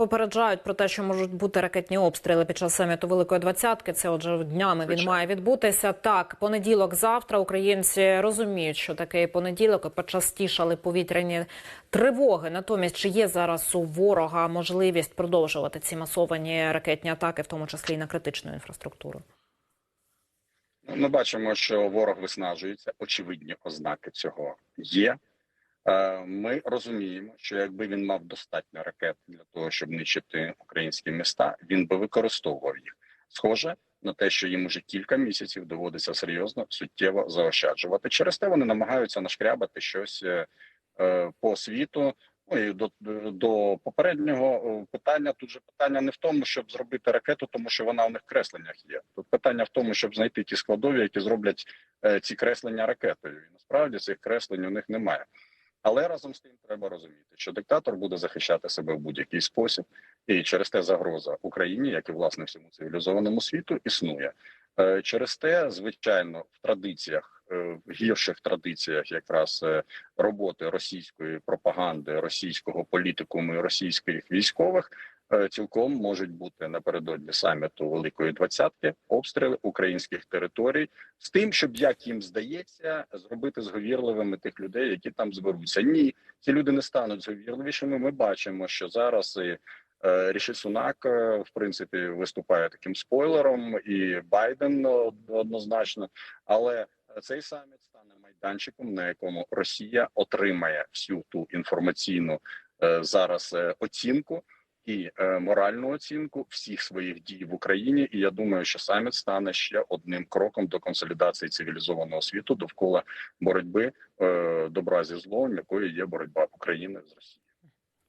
Попереджають про те, що можуть бути ракетні обстріли під час саміту Великої Двадцятки. Це отже днями він має відбутися. Так, понеділок, завтра українці розуміють, що таке понеділок і почастішали повітряні тривоги. Натомість, чи є зараз у ворога можливість продовжувати ці масовані ракетні атаки, в тому числі і на критичну інфраструктуру? Ми бачимо, що ворог виснажується. Очевидні ознаки цього є. Е, Ми розуміємо, що якби він мав достатньо ракет для щоб нищити українські міста, він би використовував їх. Схоже на те, що їм уже кілька місяців доводиться серйозно суттєво заощаджувати. Через те вони намагаються нашкрябати щось е, е, по світу. Ну і до, до попереднього е, питання тут же питання не в тому, щоб зробити ракету, тому що вона у них в кресленнях є. Тут питання в тому, щоб знайти ті складові, які зроблять ці креслення ракетою. І насправді цих креслень у них немає. Але разом з тим треба розуміти, що диктатор буде захищати себе в будь-який спосіб, і через те загроза Україні, як і власне всьому цивілізованому світу, існує. Е, Через те, звичайно, в традиціях, е, в гірших традиціях, якраз е, роботи російської пропаганди, російського політикуму і російських військових. Е, Цілком можуть бути напередодні саміту Великої Двадцятки обстріли українських територій з тим, щоб як їм здається, зробити зговірливими тих людей, які там зберуться. Ні, ці люди не стануть зговірливішими. Ми бачимо, що зараз і е, Ріші Сунак е, в принципі виступає таким спойлером, і Байден однозначно. Але цей саміт стане майданчиком, на якому Росія отримає всю ту інформаційну зараз оцінку. І е, моральну оцінку всіх своїх дій в Україні, і я думаю, що саміт стане ще одним кроком до консолідації цивілізованого світу довкола боротьби е, добра зі злом, якою є боротьба України з Росією.